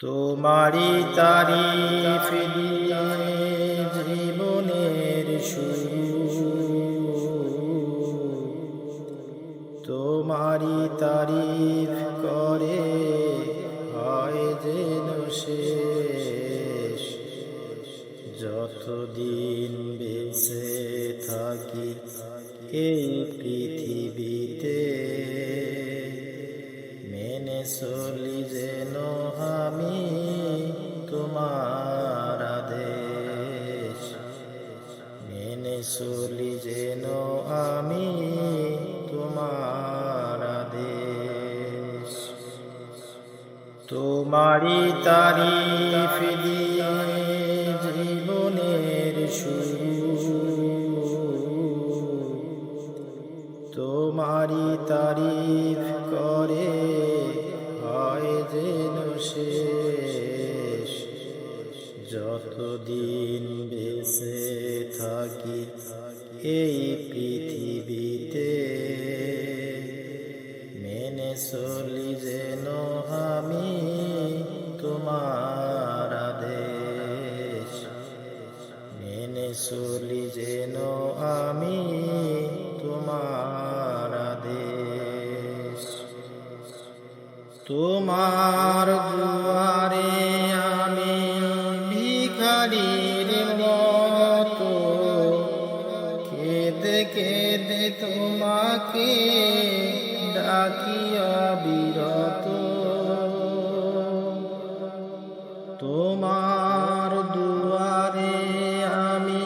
তোমারি তারিফ দিয়ে জীবনের শুরু তোমারি তারিফ করে হয় যেন শেষ। যতদিন বেঁচে থাকি এই পৃথিবীতে চলি যেন আমি তোমার আদেশ। মেনে চলি যেন আমি তোমার আদেশ। তোমারি তারিফ দিয়ে জীবনের শুরু তোমারি তারিফ করে যেন শেষ যতদিন বেঁচে থাকি এই পৃথিবীতে তোমার দুয়ারে আমি ভিখারির মতো। কেঁদে কেঁদে তোমাকে ডাকিয়া বিরত। তোমার দুয়ারে আমি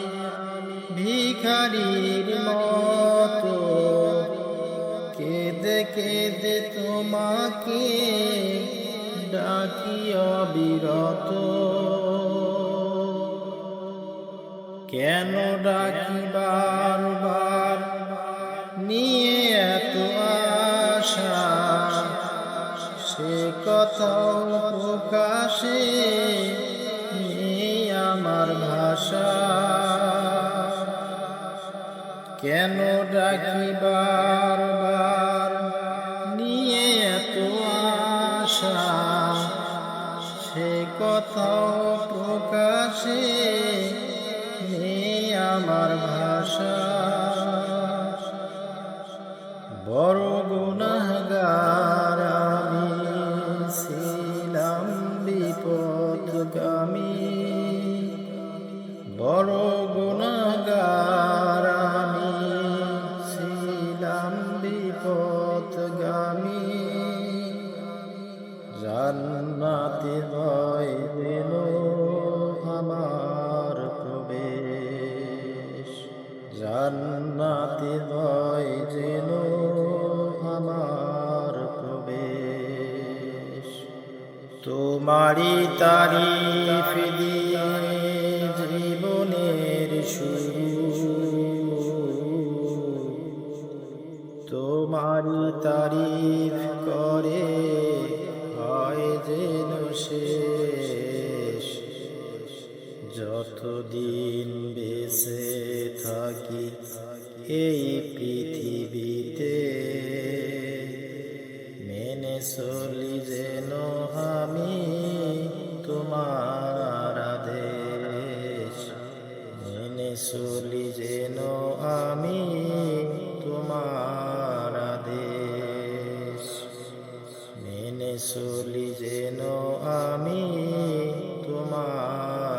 ভিখারির কেঁদে কেঁদে তোমাকে ডাকিয়া বিরত। কেন ডাকি বারবার নিয়ে এত আশা? সে কথাও প্রকাশে আমার ভাষা। কেন ডাকি বারবার কথাও প্রকাশে আমার ভাষা। বড় গুণাগার আমি ছিলাম বিপদগামী। বড় গুণাগার আমি ছিলাম বিপদগামী। জান্নাতে তোমারি তারিফ দিয়ে জীবনের শুরু। তোমারি তারিফ করে হয় যেন শেষ। যতদিন বেঁচে থাকি, এই যেন আমি তোমার আদেশ। মেনে চলি যেন আমি তোমার আদেশ। মেনে চলি যেন আমি তোমার